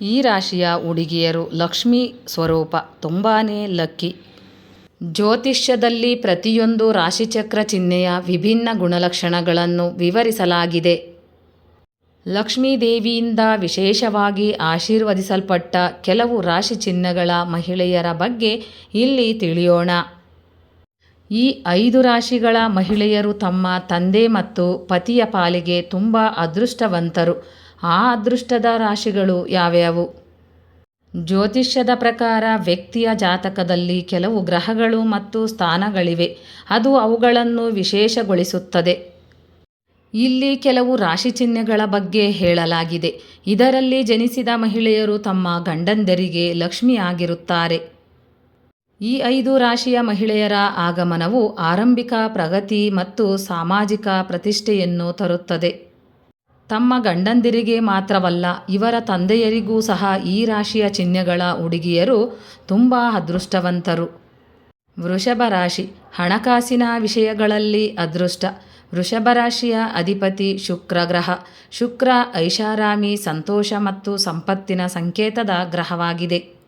ಈ ರಾಶಿಯ ಹುಡುಗಿಯರು ಲಕ್ಷ್ಮೀ ಸ್ವರೂಪ ತುಂಬಾ ಲಕ್ಕಿ. ಜ್ಯೋತಿಷ್ಯದಲ್ಲಿ ಪ್ರತಿಯೊಂದು ರಾಶಿಚಕ್ರ ಚಿಹ್ನೆಯ ವಿಭಿನ್ನ ಗುಣಲಕ್ಷಣಗಳನ್ನು ವಿವರಿಸಲಾಗಿದೆ. ಲಕ್ಷ್ಮೀ ದೇವಿಯಿಂದ ವಿಶೇಷವಾಗಿ ಆಶೀರ್ವದಿಸಲ್ಪಟ್ಟ ಕೆಲವು ರಾಶಿ ಚಿಹ್ನೆಗಳ ಮಹಿಳೆಯರ ಬಗ್ಗೆ ಇಲ್ಲಿ ತಿಳಿಯೋಣ. ಈ ಐದು ರಾಶಿಗಳ ಮಹಿಳೆಯರು ತಮ್ಮ ತಂದೆ ಮತ್ತು ಪತಿಯ ಪಾಲಿಗೆ ತುಂಬ ಅದೃಷ್ಟವಂತರು. ಆ ಅದೃಷ್ಟದ ರಾಶಿಗಳು ಯಾವ್ಯಾವು? ಜ್ಯೋತಿಷ್ಯದ ಪ್ರಕಾರ ವ್ಯಕ್ತಿಯ ಜಾತಕದಲ್ಲಿ ಕೆಲವು ಗ್ರಹಗಳು ಮತ್ತು ಸ್ಥಾನಗಳಿವೆ. ಅದು ಅವುಗಳನ್ನು ವಿಶೇಷಗೊಳಿಸುತ್ತದೆ. ಇಲ್ಲಿ ಕೆಲವು ರಾಶಿ ಚಿಹ್ನೆಗಳ ಬಗ್ಗೆ ಹೇಳಲಾಗಿದೆ. ಇದರಲ್ಲಿ ಜನಿಸಿದ ಮಹಿಳೆಯರು ತಮ್ಮ ಗಂಡಂದರಿಗೆ ಲಕ್ಷ್ಮಿಯಾಗಿರುತ್ತಾರೆ ಈ ಐದು ರಾಶಿಯ ಮಹಿಳೆಯರ ಆಗಮನವು ಆರಂಭಿಕ ಪ್ರಗತಿ ಮತ್ತು ಸಾಮಾಜಿಕ ಪ್ರತಿಷ್ಠೆಯನ್ನು ತರುತ್ತದೆ. ತಮ್ಮ ಗಂಡಂದಿರಿಗೆ ಮಾತ್ರವಲ್ಲ, ಇವರ ತಂದೆಯರಿಗೂ ಸಹ ಈ ರಾಶಿಯ ಚಿಹ್ನೆಗಳ ಹುಡುಗಿಯರು ತುಂಬ ಅದೃಷ್ಟವಂತರು. ವೃಷಭ ರಾಶಿ, ಹಣಕಾಸಿನ ವಿಷಯಗಳಲ್ಲಿ ಅದೃಷ್ಟ. ವೃಷಭ ರಾಶಿಯ ಅಧಿಪತಿ ಶುಕ್ರ ಗ್ರಹ. ಶುಕ್ರ ಐಷಾರಾಮಿ ಸಂತೋಷ ಮತ್ತು ಸಂಪತ್ತಿನ ಸಂಕೇತದ ಗ್ರಹವಾಗಿದೆ.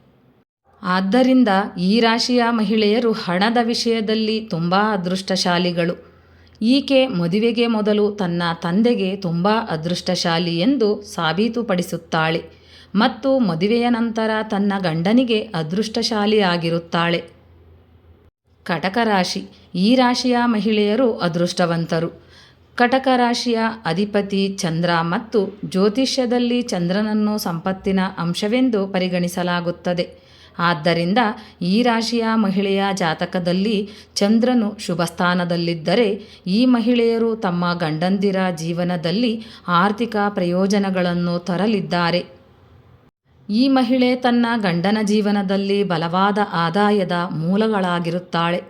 ಆದ್ದರಿಂದ ಈ ರಾಶಿಯ ಮಹಿಳೆಯರು ಹಣದ ವಿಷಯದಲ್ಲಿ ತುಂಬ ಅದೃಷ್ಟಶಾಲಿಗಳು. ಈಕೆ ಮದುವೆಗೆ ಮೊದಲು ತನ್ನ ತಂದೆಗೆ ತುಂಬ ಅದೃಷ್ಟಶಾಲಿ ಎಂದು ಸಾಬೀತುಪಡಿಸುತ್ತಾಳೆ ಮತ್ತು ಮದುವೆಯ ನಂತರ ತನ್ನ ಗಂಡನಿಗೆ ಅದೃಷ್ಟಶಾಲಿಯಾಗಿರುತ್ತಾಳೆ ಕಟಕ ರಾಶಿ. ಈ ರಾಶಿಯ ಮಹಿಳೆಯರು ಅದೃಷ್ಟವಂತರು. ಕಟಕ ರಾಶಿಯ ಅಧಿಪತಿ ಚಂದ್ರ ಮತ್ತು ಜ್ಯೋತಿಷ್ಯದಲ್ಲಿ ಚಂದ್ರನನ್ನು ಸಂಪತ್ತಿನ ಅಂಶವೆಂದು ಪರಿಗಣಿಸಲಾಗುತ್ತದೆ. ಆದ್ದರಿಂದ ಈ ರಾಶಿಯ ಮಹಿಳೆಯ ಜಾತಕದಲ್ಲಿ ಚಂದ್ರನು ಶುಭ ಸ್ಥಾನದಲ್ಲಿದ್ದರೆ ಈ ಮಹಿಳೆಯರು ತಮ್ಮ ಗಂಡಂದಿರ ಜೀವನದಲ್ಲಿ ಆರ್ಥಿಕ ಪ್ರಯೋಜನಗಳನ್ನು ತರಲಿದ್ದಾರೆ. ಈ ಮಹಿಳೆ ತನ್ನ ಗಂಡನ ಜೀವನದಲ್ಲಿ ಬಲವಾದ ಆದಾಯದ ಮೂಲಗಳಾಗಿರುತ್ತಾಳೆ.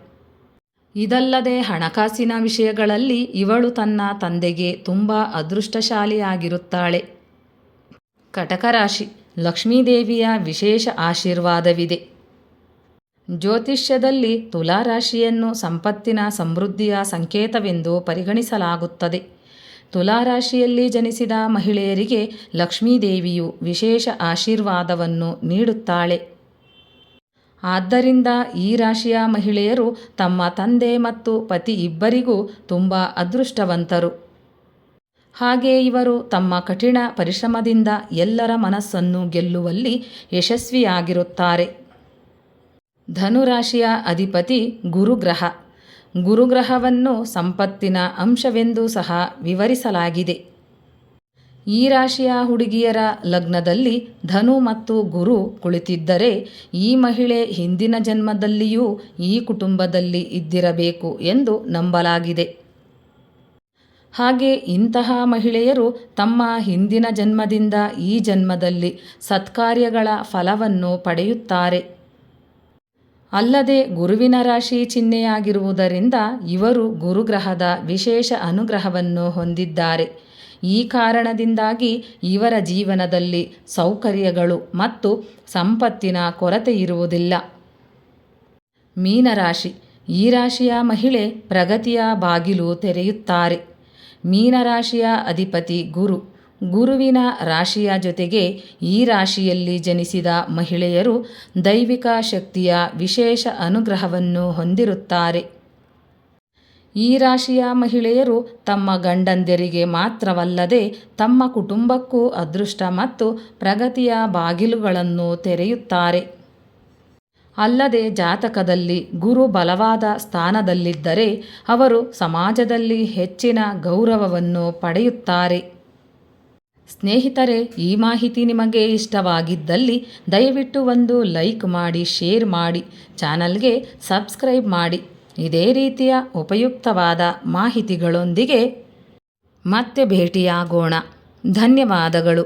ಇದಲ್ಲದೆ ಹಣಕಾಸಿನ ವಿಷಯಗಳಲ್ಲಿ ಇವಳು ತನ್ನ ತಂದೆಗೆ ತುಂಬ ಅದೃಷ್ಟಶಾಲಿಯಾಗಿರುತ್ತಾಳೆ. ಕಟಕ ರಾಶಿ. ಲಕ್ಷ್ಮೀದೇವಿಯ ವಿಶೇಷ ಆಶೀರ್ವಾದವಿದೆ. ಜ್ಯೋತಿಷ್ಯದಲ್ಲಿ ತುಲಾರಾಶಿಯನ್ನು ಸಂಪತ್ತಿನ ಸಮೃದ್ಧಿಯ ಸಂಕೇತವೆಂದು ಪರಿಗಣಿಸಲಾಗುತ್ತದೆ. ತುಲಾರಾಶಿಯಲ್ಲಿ ಜನಿಸಿದ ಮಹಿಳೆಯರಿಗೆ ಲಕ್ಷ್ಮೀದೇವಿಯು ವಿಶೇಷ ಆಶೀರ್ವಾದವನ್ನು ನೀಡುತ್ತಾಳೆ. ಆದ್ದರಿಂದ ಈ ರಾಶಿಯ ಮಹಿಳೆಯರು ತಮ್ಮ ತಂದೆ ಮತ್ತು ಪತಿ ಇಬ್ಬರಿಗೂ ತುಂಬ ಅದೃಷ್ಟವಂತರು. ಹಾಗೆ ಇವರು ತಮ್ಮ ಕಠಿಣ ಪರಿಶ್ರಮದಿಂದ ಎಲ್ಲರ ಮನಸ್ಸನ್ನು ಗೆಲ್ಲುವಲ್ಲಿ ಯಶಸ್ವಿಯಾಗಿರುತ್ತಾರೆ. ಧನುರಾಶಿಯ ಅಧಿಪತಿ ಗುರುಗ್ರಹ. ಗುರುಗ್ರಹವನ್ನು ಸಂಪತ್ತಿನ ಅಂಶವೆಂದು ಸಹ ವಿವರಿಸಲಾಗಿದೆ. ಈ ರಾಶಿಯ ಹುಡುಗಿಯರ ಲಗ್ನದಲ್ಲಿ ಧನು ಮತ್ತು ಗುರು ಕುಳಿತಿದ್ದರೆ ಈ ಮಹಿಳೆ ಹಿಂದಿನ ಜನ್ಮದಲ್ಲಿಯೂ ಈ ಕುಟುಂಬದಲ್ಲಿ ಇದ್ದಿರಬೇಕು ಎಂದು ನಂಬಲಾಗಿದೆ. ಹಾಗೆ ಇಂತಹ ಮಹಿಳೆಯರು ತಮ್ಮ ಹಿಂದಿನ ಜನ್ಮದಿಂದ ಈ ಜನ್ಮದಲ್ಲಿ ಸತ್ಕಾರ್ಯಗಳ ಫಲವನ್ನು ಪಡೆಯುತ್ತಾರೆ. ಅಲ್ಲದೆ ಗುರುವಿನ ರಾಶಿ ಚಿಹ್ನೆಯಾಗಿರುವುದರಿಂದ ಇವರು ಗುರುಗ್ರಹದ ವಿಶೇಷ ಅನುಗ್ರಹವನ್ನು ಹೊಂದಿದ್ದಾರೆ. ಈ ಕಾರಣದಿಂದಾಗಿ ಇವರ ಜೀವನದಲ್ಲಿ ಸೌಕರ್ಯಗಳು ಮತ್ತು ಸಂಪತ್ತಿನ ಕೊರತೆ ಇರುವುದಿಲ್ಲ. ಮೀನರಾಶಿ, ಈ ರಾಶಿಯ ಮಹಿಳೆ ಪ್ರಗತಿಯ ಬಾಗಿಲು ತೆರೆಯುತ್ತಾರೆ. ಮೀನರಾಶಿಯ ಅಧಿಪತಿ ಗುರು. ಗುರುವಿನ ರಾಶಿಯ ಜೊತೆಗೆ ಈ ರಾಶಿಯಲ್ಲಿ ಜನಿಸಿದ ಮಹಿಳೆಯರು ದೈವಿಕ ಶಕ್ತಿಯ ವಿಶೇಷ ಅನುಗ್ರಹವನ್ನು ಹೊಂದಿರುತ್ತಾರೆ. ಈ ರಾಶಿಯ ಮಹಿಳೆಯರು ತಮ್ಮ ಗಂಡಂದಿರಿಗೆ ಮಾತ್ರವಲ್ಲದೆ ತಮ್ಮ ಕುಟುಂಬಕ್ಕೂ ಅದೃಷ್ಟ ಮತ್ತು ಪ್ರಗತಿಯ ಬಾಗಿಲುಗಳನ್ನು ತೆರೆಯುತ್ತಾರೆ. ಅಲ್ಲದೆ ಜಾತಕದಲ್ಲಿ ಗುರು ಬಲವಾದ ಸ್ಥಾನದಲ್ಲಿದ್ದರೆ ಅವರು ಸಮಾಜದಲ್ಲಿ ಹೆಚ್ಚಿನ ಗೌರವವನ್ನು ಪಡೆಯುತ್ತಾರೆ. ಸ್ನೇಹಿತರೆ, ಈ ಮಾಹಿತಿ ನಿಮಗೆ ಇಷ್ಟವಾಗಿದ್ದಲ್ಲಿ ದಯವಿಟ್ಟು ಒಂದು ಲೈಕ್ ಮಾಡಿ, ಶೇರ್ ಮಾಡಿ, ಚಾನಲ್ಗೆ ಸಬ್ಸ್ಕ್ರೈಬ್ ಮಾಡಿ. ಇದೇ ರೀತಿಯ ಉಪಯುಕ್ತವಾದ ಮಾಹಿತಿಗಳೊಂದಿಗೆ ಮತ್ತೆ ಭೇಟಿಯಾಗೋಣ. ಧನ್ಯವಾದಗಳು.